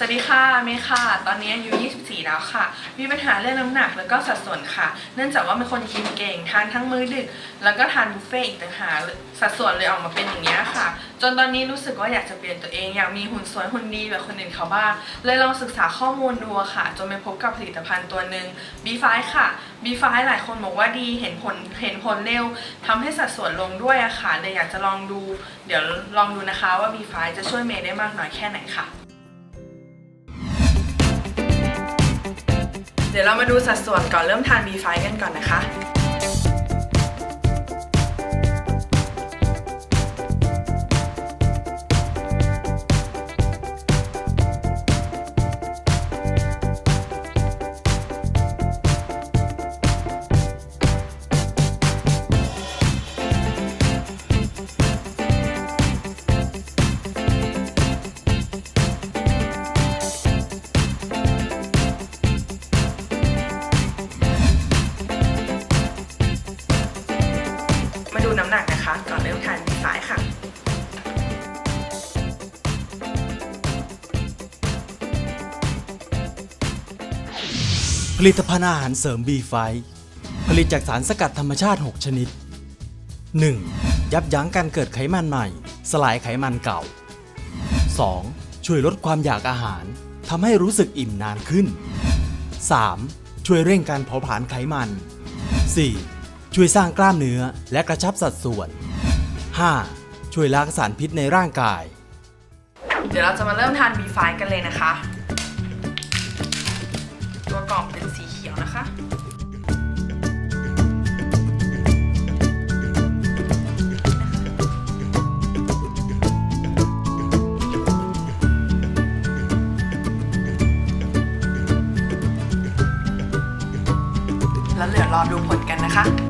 สวัสดีค่ะเมย์ค่ะ ตอนนี้อายุ 24 แล้วค่ะ มีปัญหาเรื่องน้ำหนักแล้วก็สัดส่วนค่ะ เนื่องจากว่าเป็นคนกินเก่ง ทานทั้งมื้อดึก แล้วก็ทานบุฟเฟ่ต์อีกต่างหากสัดส่วนเลยออกมาเป็นอย่างนี้ค่ะ จนตอนนี้รู้สึกว่าอยากจะเปลี่ยนตัวเอง อยากมีหุ่นสวยหุ่นดีแบบคนอื่นเขาบ้าง เลยลองศึกษาข้อมูลดูค่ะ จนไปพบกับผลิตภัณฑ์ตัวหนึ่ง B5 ค่ะ B5 หลายคนบอกว่าดี เห็นผล เห็นผลเร็วทำให้สัดส่วนลงด้วยอะค่ะ เลยอยากจะลองดู เดี๋ยวลองดูนะคะว่า B5 จะช่วยเมย์ได้มากน้อยแค่ไหนค่ะ ดี๋ยวเรามาดูสัดส่วนก่อนเริ่มทาน B5 กันก่อนนะคะ เริ่มทาน B5 ค่ะผลิตภัณฑ์อาหารเสริม B5 ผลิตจากสารสกัดธรรมชาติ 6 ชนิด 1. ยับยั้งการเกิดไขมันใหม่ สลายไขมันเก่า 2. ช่วยลดความอยากอาหารทำให้รู้สึกอิ่มนานขึ้น 3. ช่วยเร่งการเผาผลาญไขมัน 4. ช่วยสร้างกล้ามเนื้อและกระชับสัดส่วน 5. ช่วยล้างสารพิษในร่างกาย เดี๋ยวเราจะมาเริ่มทาน B5 กันเลยนะคะ ตัวกล่องเป็นสีเขียวนะคะ แล้วเหลือรอดูผลกันนะคะ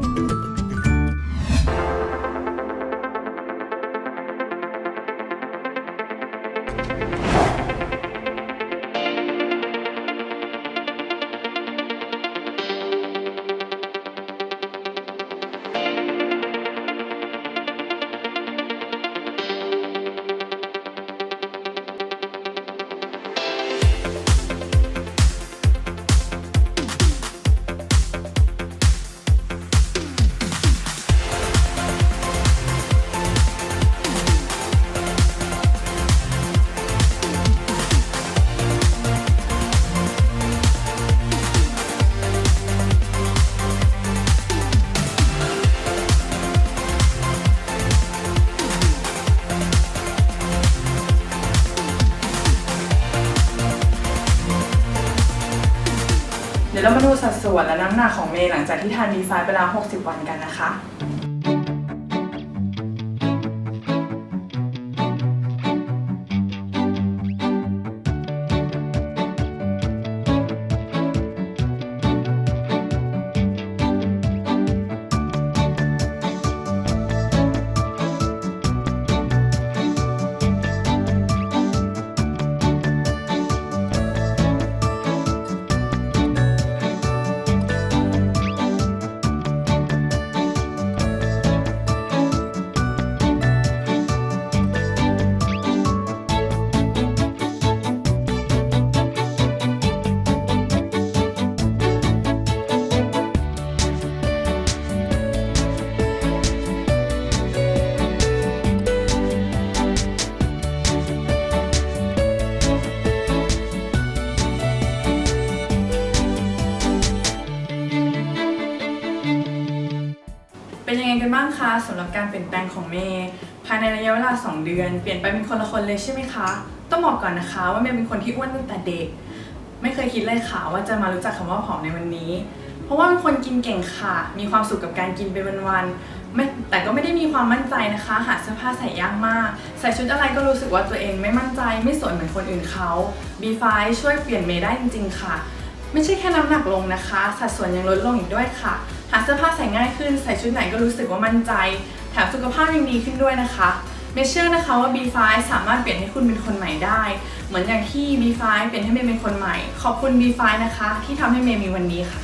ดี๋ยวเรามาดูสัดส่วนและน้ำหนักของเมย์หลังจากที่ทานบีไฟไปแล้ว 60 วันกันนะคะ ยังไงกันบ้างคะสำหรับการเปลี่ยนแปลงของเมย์ภายในระยะเวลา 2 เดือน เปลี่ยนไปเป็นคนละคนเลยใช่ไหมคะ ต้องบอกก่อนนะคะ ว่าเมย์เป็นคนที่อ้วนตั้งแต่เด็ก ไม่เคยคิดเลยค่ะว่าจะมารู้จักคำว่าผอมในวันนี้ เพราะว่าเป็นคนกินเก่งค่ะ มีความสุขกับการกินไปวันๆไม่แต่ก็ไม่ได้มีความมั่นใจนะคะ หาเสื้อผ้าใส่ยากมาก ใส่ชุดอะไรก็รู้สึกว่าตัวเองไม่มั่นใจไม่สวยเหมือนคนอื่นเขา B5 ช่วยเปลี่ยนเมย์ได้จริงๆค่ะ ไม่ใช่แค่น้ำหนักลงนะคะ สัดส่วนยังลดลงอีกด้วยค่ะ หาเสื้อผ้าใส่ง่ายขึ้น ใส่ชุดไหนก็รู้สึกว่ามั่นใจ แถมสุขภาพยังดีขึ้นด้วยนะคะไม่เชื่อนะคะว่า B5 สามารถเปลี่ยนให้คุณเป็นคนใหม่ได้ เหมือนอย่างที่ B5 เปลี่ยนให้เมย์เป็นคนใหม่ ขอบคุณ B5 นะคะ ที่ทำให้เมย์มีวันนี้ค่ะ